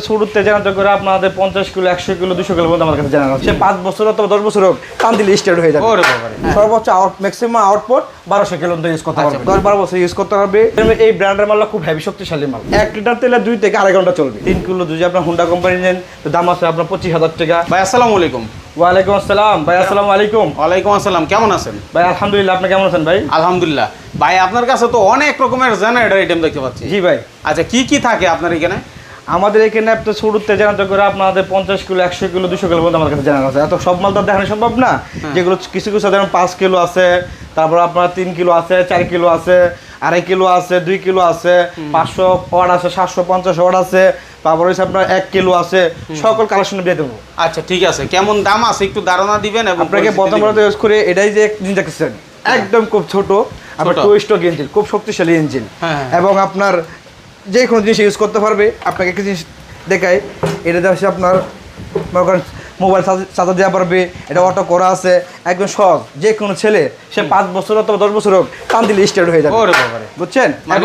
শুরুতে জানাতে করে আপনাদের পঞ্চাশ কিলো একশো কিলো দুশো কিলো পর্যন্ত আমার কাছে সে পাঁচ বছর অথবা দশ বছর হোক টান দিলে স্টার্ট হয়ে যাবে। সর্বোচ্চ আউট ম্যাক্সিমাম আউটপুট বারোশো কিলো ইউজ করতে পারবে দশ বারো বছর ইউজ করতে পারবে এই ব্র্যান্ডের খুব হেভি শক্তিশালী মাল। এক লিটার তেলে দুই থেকে আড়াই ঘণ্টা চলবে। তিন কিলো যদি আপনার হুন্ডা কোম্পানি নেন তো দাম আছে আপনার পঁচিশ হাজার টাকা। ভাই আসসালামু আলাইকুম। ওয়ালাইকুম আসসালাম। ভাই আসসালামু আলাইকুম। ওয়ালাইকুম আসসালাম কেমন আছেন? ভাই আলহামদুলিল্লাহ আপনি কেমন আছেন ভাই? আলহামদুলিল্লাহ। ভাই আপনার কাছে তো অনেক রকমের জেনারেটর আইটেম দেখতে পাচ্ছি। জি ভাই। আচ্ছা কি কি থাকে আপনার এখানে? আমাদের এখানে আপনার শুরুতে জানাতে করে আপনাদের পঞ্চাশ কিলো একশো কিলো দুশো কিলো পর্যন্ত আমার কাছে জানানো আছে। এত সব মাল তো দেখানো সম্ভব না। যেগুলো কিছু কিছু যেমন পাঁচ কিলো আছে তারপর আপনার তিন কিলো আছে চার কিলো আছে আড়াই কিলো আছে দুই কিলো আছে পাঁচশো ওয়াট আছে সাতশো পঞ্চাশ ওয়াট আছে তারপর হচ্ছে আপনার এক কিলো আছে সকল কালেকশন দিয়ে দেবো। আচ্ছা ঠিক আছে। কেমন দাম আছে একটু ধারণা দিবেন এবং আপনাকে প্রথম ইউজ করে এটাই যে ইঞ্জিন দেখছেন একদম খুব ছোট আপনার টু স্ট্রোক ইঞ্জিন খুব শক্তিশালী ইঞ্জিন হ্যাঁ, হ্যাঁ। এবং আপনার যে কোনো জিনিস ইউজ করতে পারবে আপনাকে একটা জিনিস দেখায়। এটা হচ্ছে আপনার মনে করেন মোবাইল চার্জার দেওয়া পারবে এটা অটো করা আছে। একদম সহজ যে কোনো ছেলে সে পাঁচ বছর অথবা দশ বছর হোক টান দিলে স্টার্ট হয়ে যাবে। বুঝছেন? মানে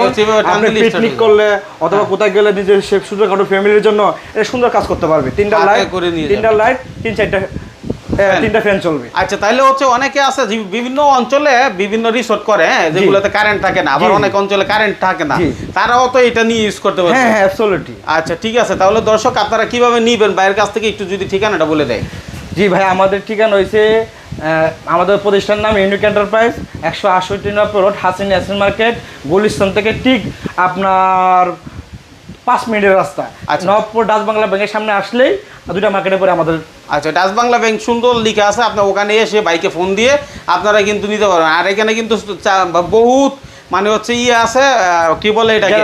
আপনি পিকনিক করলে অথবা কোথায় গেলে নিজের সে ছোটখাটো ফ্যামিলির জন্য এটা সুন্দর কাজ করতে পারবে। তিনটা লাইট তিনটা লাইট তিন চারটা। তিনটা ফ্যান চলবে। আচ্ছা তাইলে হচ্ছে অনেকে আছে বিভিন্ন অঞ্চলে বিভিন্ন রিসোর্ট করে হ্যাঁ, যেগুলোতে কারেন্ট থাকে না আবার। অনেক অঞ্চলে কারেন্ট থাকে না। তারাও তো এটা নিয়ে ইউজ করতে পারবে। হ্যাঁ হ্যাঁ অ্যাবসলিউটলি আচ্ছা ঠিক আছে তাহলে দর্শক আপনারা কীভাবে নিবেন? বাইরের কাছ থেকে একটু যদি ঠিকানাটা বলে দেয়। জি ভাই আমাদের ঠিকানা হয়েছে আমাদের প্রতিষ্ঠান নাম ইউনিক এন্টারপ্রাইজ একশো আটষট্টি number road Hasin Yasin market Gulistan থেকে ঠিক আপনার পাঁচ মিনিটের রাস্তা। আচ্ছা। নবপুর ডাচ বাংলা ব্যাংকের সামনে আসলেই দুটা মার্কেটে পরে আমাদের আচ্ছা ডাচ বাংলা ব্যাংক সুন্দর লিখা আছে আপনার ওখানে এসে বাইকে ফোন দিয়ে আপনারা কিন্তু নিতে পারবেন। আর এখানে কিন্তু বহুত মানে হচ্ছে ইয়ে আছে কি বলে এটাকে।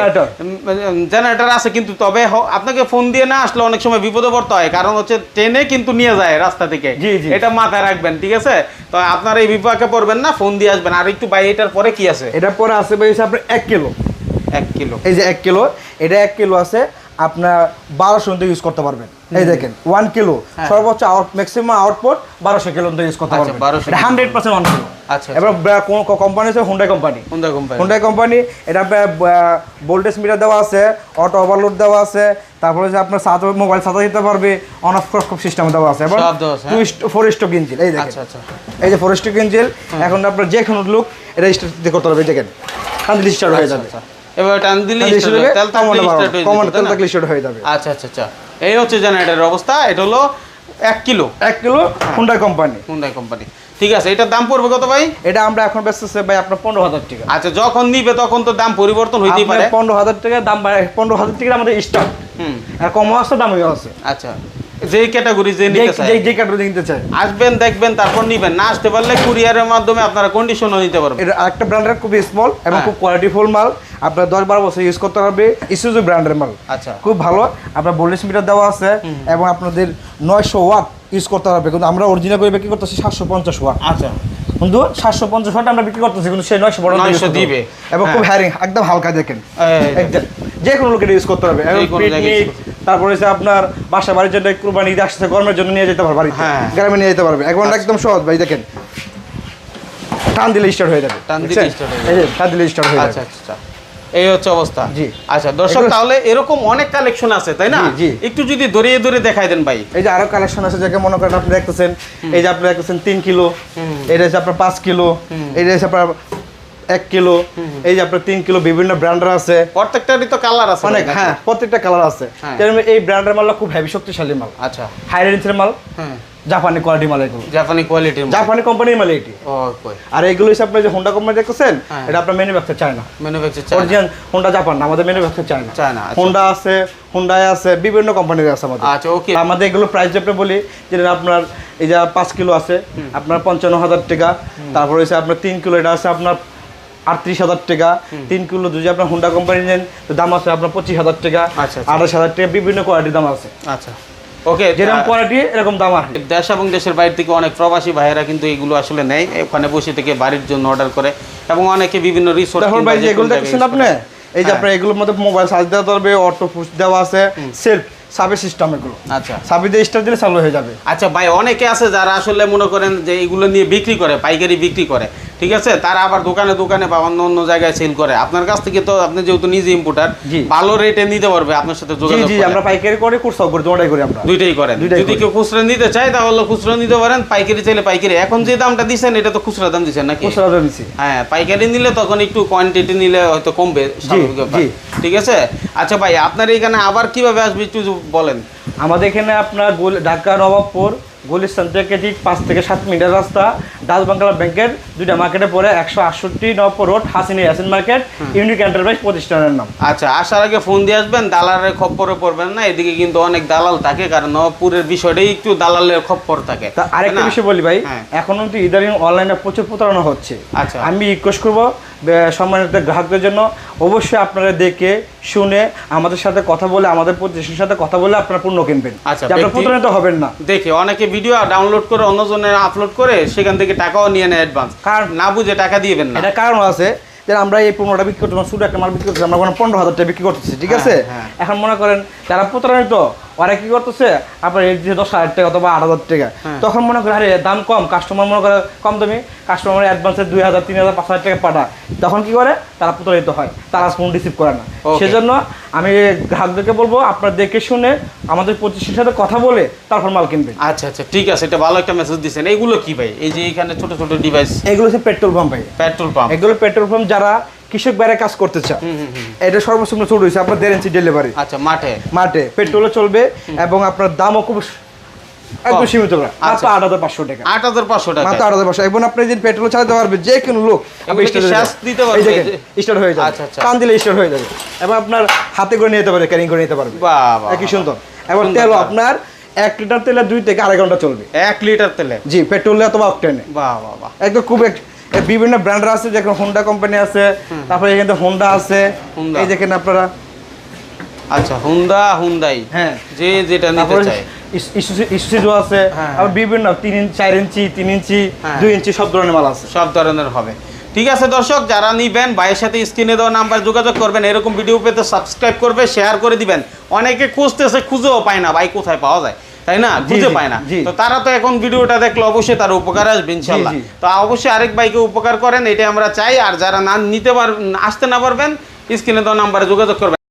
জেনারেটর আছে কিন্তু তবে আপনাকে ফোন দিয়ে না আসলে অনেক সময় বিপদে পড়তে হয় কারণ হচ্ছে ট্রেনে কিন্তু নিয়ে যায় রাস্তা থেকে। এটা মাথায় রাখবেন ঠিক আছে? তো আপনারা এই বিপাকে পড়বেন না ফোন দিয়ে আসবেন। আর একটু বাই এটার পরে কি আছে? এটা পরে আছে ভাই আপনার এক কিলো। এক কিলো। এই যে এক কিলো এটা এক কিলো আছে। আপনার বারোশো পর্যন্ত ইউজ করতে পারবেন। এই দেখেন ওয়ান কিলো হ্যাঁ। সর্বোচ্চ আউট ম্যাক্সিমাম আউটপুট বারোশো কিলো ইউজ করতে আচ্ছা, পারবেন। হান্ড্রেড পার্সেন্ট ওয়ান কিলো আচ্ছা এবার কোন কোম্পানি হচ্ছে কোম্পানি কোম্পানি হুন্ডাই কোম্পানি এটা ভোল্টেজ মিটার দেওয়া আছে অটো ওভারলোড দেওয়া আছে তারপরে যে আপনার মোবাইল দিতে পারবে অন অফ খুব সিস্টেম দেওয়া আছে। এবং সব দেওয়া আছে, টু ফোর স্টক ইঞ্জিন এই দেখেন। আচ্ছা আচ্ছা। এই যে ফোর স্টক ইঞ্জিন এখন আপনার যে কোনো লুক এটা স্টার্ট করতে পারবে দেখেন। স্টার্ট হয়ে যাবে। এবার টান দিলে তেল হয়ে কমন তেল থাকলে স্টার্ট হয়ে যাবে। আচ্ছা আচ্ছা আচ্ছা। এই হচ্ছে জেনারেটরের অবস্থা। এটা হলো এক কিলো। এক kilo Honda company Hyundai company ঠিক আছে এটার দাম পড়বে কত ভাই? এটা আমরা এখন বেচতেছে ভাই আপনার পনেরো হাজার টাকা। আচ্ছা যখন নিবে তখন তো দাম পরিবর্তন হইতেই পারে। পনেরো হাজার টাকা দাম পনেরো হাজার টাকা আমাদের স্টক হুম। আর কমও আছে দামিও আছে। আচ্ছা। যে ক্যাটাগরি যে নিতে চায়। যে- ক্যাটাগরি নিতে চায়। আসবেন দেখবেন তারপর নিবেন। না আসতে পারলে কুরিয়ারের মাধ্যমে আপনারা কন্ডিশনও নিতে পারবেন। এটা আরেকটা ব্র্যান্ডের খুবই স্মল এবং। খুব কোয়ালিটিফুল মাল। আপনার দশ বারো বছর ইউজ করতে পারবে ইসুজু ব্র্যান্ডের মাল। আচ্ছা। খুব ভালো। আপনার বল্লিশ মিটার দেওয়া আছে এবং আপনাদের নয়শো ওয়াট ইউজ করতে পারবে কিন্তু আমরা অরিজিনাল করে বিক্রি করতেছি সাতশো পঞ্চাশ ওয়াট আচ্ছা। কিন্তু সাতশো পঞ্চাশ ওয়াট আমরা বিক্রি করতেছি কিন্তু সেই নয়শো বড় 900 দিবে। এবং খুব হ্যাঁ। হ্যারিং একদম হালকা দেখেন। যে। কোনো লোকের ইউজ করতে পারবে তারপরে হচ্ছে আপনার বাসা বাড়ির জন্য কুরবানি ঈদ আসছে গরমের জন্য নিয়ে যেতে পারবে বাড়িতে। হ্যাঁ। গ্রামে নিয়ে যেতে পারবে। এখন একদম সহজ ভাই দেখেন। টান দিলে স্টার্ট হয়ে যাবে। টান দিলে start হয়ে এই টান দিলে স্টার্ট হয়ে আচ্ছা যাবে। আচ্ছা এই হচ্ছে অবস্থা। জি। আচ্ছা দর্শক তাহলে এরকম অনেক কালেকশন আছে তাই না। একটু যদি দরিয়ে দরিয়ে দেখাই দেন ভাই। এই যে আরও কালেকশন আছে যাকে মনে করেন আপনি দেখতেছেন এই যে আপনি দেখতেছেন তিন কিলো এটা হচ্ছে আপনার পাঁচ কিলো এটা হচ্ছে আপনার এক কিলো এই যে আপনার তিন কিলো বিভিন্ন ব্র্যান্ডের আছে। প্রত্যেকটারই তো কালার আছে অনেক হ্যাঁ প্রত্যেকটা কালার আছে। হ্যাঁ। এই ব্র্যান্ডের মালটা খুব হেভি শক্তিশালী মাল। আচ্ছা। হাই রেঞ্জের মাল জাপানি কোয়ালিটি মাল এগুলো। জাপানি কোয়ালিটির জাপানি কোম্পানির মাল এটি। আর এগুলো হিসাবে আপনি যে হোন্ডা কোম্পানি দেখতেছেন হ্যাঁ। এটা আপনার ম্যানুফ্যাকচার চায় না ম্যানুফ্যাকচার অরিজিনাল হোন্ডা জাপান না আমাদের ম্যানুফ্যাকচার চায় না চায় না। হোন্ডা আছে হোন্ডায় আছে বিভিন্ন কোম্পানির আছে আমাদের। আচ্ছা ওকে আমাদের এগুলো প্রাইস আপনি বলি যেটা আপনার এই যে পাঁচ কিলো আছে আপনার পঞ্চান্ন হাজার টাকা। তারপর হচ্ছে আপনার তিন কিলো এটা আছে আপনার আটত্রিশ হাজার টাকা। তিন কিলো যদি আপনার হুন্ডা কোম্পানি নেন তো দাম আছে আপনার পঁচিশ হাজার টাকা। আচ্ছা, আচ্ছা। আঠাশ হাজার টাকা বিভিন্ন কোয়ালিটির দাম আছে। আচ্ছা। ওকে যেরকম কোয়ালিটি এরকম দাম আছে। দেশ এবং দেশের বাইরে থেকে অনেক প্রবাসী ভাইয়েরা কিন্তু এগুলো আসলে নেয় ওখানে বসে থেকে বাড়ির জন্য অর্ডার করে এবং অনেকে বিভিন্ন রিসোর্ট ভাই এগুলো দেখছেন আপনি? এই যে আপনার এগুলোর মধ্যে মোবাইল চার্জ দেওয়া পারবে অটো পুশ দেওয়া আছে সেলফ সাবে সিস্টেম এগুলো। আচ্ছা। সাবি দিয়ে স্টার দিলে চালু হয়ে যাবে। আচ্ছা ভাই অনেকে আছে যারা আসলে মনে করেন যে এগুলো নিয়ে বিক্রি করে পাইকারি বিক্রি করে। ঠিক আছে? তারা আবার দোকানে দোকানে বা অন্য অন্য জায়গায় সেল করে। আপনার কাছ থেকে তো আপনি যেহেতু নিজে ইম্পোর্টার ভালো রেটে নিতে পারবে আপনার সাথে যোগাযোগ জি করে। আমরা পাইকারি করে কুরসাও করি দুটাই করি আমরা। দুইটাই করেন। যদি কেউ খুচরা নিতে চায় তাহলে খুচরা নিতে পারেন পাইকারি চাইলে পাইকারি। এখন যে দামটা দিচ্ছেন এটা তো খুচরা দাম দিচ্ছেন নাকি? দিচ্ছি হ্যাঁ পাইকারি নিলে তখন একটু কোয়ান্টিটি নিলে হয়তো কমবে স্বাভাবিক ঠিক আছে? আচ্ছা ভাই আপনার এখানে আবার কীভাবে আসবে একটু বলেন? আমাদের এখানে আপনার ঢাকা নবাবপুর গুলিস্তান থেকে ঠিক পাঁচ থেকে সাত মিনিটের রাস্তা। ডাচ বাংলা ব্যাংকের দুইটা মার্কেটে পড়ে একশো আটষট্টি Nawabpur road Hasini Yasin market unique enterprise প্রতিষ্ঠানের নাম। আচ্ছা আসার আগে ফোন দিয়ে আসবেন দালালের খপ্পরে পড়বেন না এদিকে কিন্তু অনেক দালাল থাকে কারণ নবাবপুরের বিষয়টাই একটু দালালের খপ্পর থাকে তা আরেকটা বিষয় বলি ভাই হ্যাঁ। এখন কিন্তু ইদানিং অনলাইনে প্রচুর প্রতারণা হচ্ছে। আচ্ছা। আমি রিকোয়েস্ট করব সম্মানিত গ্রাহকদের জন্য অবশ্যই আপনারা দেখে শুনে আমাদের সাথে কথা বলে আমাদের প্রতিষ্ঠানের সাথে কথা বলে আপনারা পণ্য কিনবেন। আচ্ছা, আপনারা প্রতারিত হবেন না। দেখে অনেকে ভিডিও ডাউনলোড করে অন্যজনের আপলোড করে সেখান থেকে টাকাও নিয়ে নেয় অ্যাডভান্স কারণ- না বুঝে টাকা দিবেন না। এটা কারণ আছে যে আমরা এই পনেরোটা বিক্রি করছি শুধু একটা মাল বিক্রি করতেছি আমরা কোনো পনেরো হাজার টাকা বিক্রি করতেছি ঠিক হ্যাঁ, আছে? হ্যাঁ। এখন মনে করেন যারা প্রতারিত ওরা কি করতেছে? আপনার এই যে দশ হাজার টাকা অথবা আট হাজার টাকা। হ্যাঁ। তখন মনে করে আরে দাম কম কাস্টমার মনে করে কম দামি। কাস্টমার অ্যাডভান্সে দুই হাজার তিন হাজার পাঁচ হাজার টাকা পাঠায়। তখন কি করে? তারা প্রতারিত হয়। তারা ফোন রিসিভ করে না। সেজন্য আমি গ্রাহকদেরকে বলব আপনার দেখে শুনে আমাদের প্রতিষ্ঠানের সাথে কথা বলে তারপর মাল কিনবেন। আচ্ছা আচ্ছা ঠিক আছে এটা ভালো একটা মেসেজ দিচ্ছেন এইগুলো কি ভাই? এই যে এখানে ছোট ছোট ডিভাইস এগুলো হচ্ছে পেট্রোল পাম্প ভাই। পেট্রোল পাম্প এগুলো পেট্রোল পাম্প যারা কৃষক বাইরে কাজ করতে চায় এটা সর্বোচ্চ ছোট হয়েছে আপনার দেড় ইঞ্চি ডেলিভারি। আচ্ছা মাঠে? মাঠে পেট্রোলে চলবে এবং আপনার দামও খুব একদম সীমিত মাত্র আচ্ছা। আট হাজার পাঁচশো টাকা। আট হাজার পাঁচশো টাকা। মাত্র আট হাজার পাঁচশো। এবং আপনি যদি পেট্রোল চালাতে পারবে যে কোনো লোক এগুলো দিতে পারবে? স্টার্ট হয়ে যাবে। আচ্ছা, আচ্ছা। টান দিলে স্টার্ট হয়ে যাবে। এবং আপনার হাতে করে নিতে পারবে ক্যারিং করে নিতে পারবে। বাহ। সুন্দর। এবং তেলও আপনার এক লিটার তেলে দুই থেকে আড়াই ঘণ্টা চলবে। এক লিটার তেলে? জি পেট্রোলে অথবা অকটেনে। বাহ বাহ বাহ। একদম খুব বিভিন্ন ব্র্যান্ডের আছে যেখানে হোন্ডা কোম্পানি আছে তারপরে এখানে হোন্ডা আছে এই দেখেন আপনারা আচ্ছা হুন্ডা হুন্ডাই হ্যাঁ। যে যেটা নিতে চায়। আছে হ্যাঁ। আবার বিভিন্ন তিন ইঞ্চি চার ইঞ্চি তিন ইঞ্চি হ্যাঁ। দুই ইঞ্চি সব ধরনের মাল আছে। সব ধরনের হবে। ঠিক আছে দর্শক যারা নিবেন ভাইয়ের সাথে স্ক্রিনে দেওয়া নাম্বার যোগাযোগ করবেন এরকম ভিডিও পেতে সাবস্ক্রাইব করবে শেয়ার করে দিবেন। অনেকে খুঁজতেছে খুঁজেও পায় না ভাই কোথায় পাওয়া যায়। তাই না? বুঝতে খুঁজে পায় না। তো তারা তো এখন ভিডিওটা দেখলে অবশ্যই তার উপকার আসবে ইনশাল্লাহ তো অবশ্যই আরেক ভাইকে উপকার করেন এটা আমরা চাই। আর যারা না নিতে পার আসতে না পারবেন স্ক্রিনে তো নাম্বারে যোগাযোগ করবেন।